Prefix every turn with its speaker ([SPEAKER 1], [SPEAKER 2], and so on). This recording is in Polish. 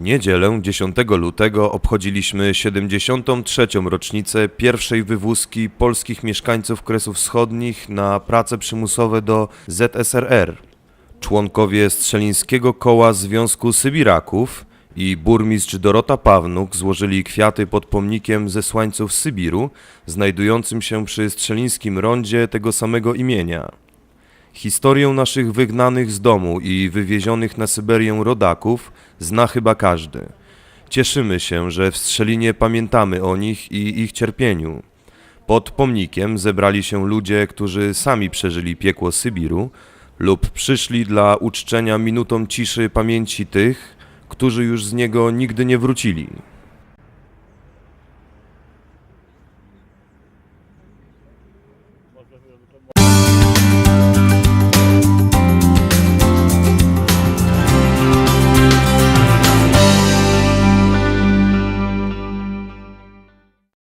[SPEAKER 1] niedzielę 10 lutego obchodziliśmy 73. rocznicę pierwszej wywózki polskich mieszkańców Kresów Wschodnich na prace przymusowe do ZSRR. Członkowie Strzelińskiego Koła Związku Sybiraków i burmistrz Dorota Pawnuk złożyli kwiaty pod pomnikiem zesłańców Sybiru, znajdującym się przy Strzelińskim Rondzie tego samego imienia. Historię naszych wygnanych z domu i wywiezionych na Syberię rodaków zna chyba każdy. Cieszymy się, że w Strzelinie pamiętamy o nich i ich cierpieniu. Pod pomnikiem zebrali się ludzie, którzy sami przeżyli piekło Sybiru lub przyszli dla uczczenia minutą ciszy pamięci tych, którzy już z niego nigdy nie wrócili.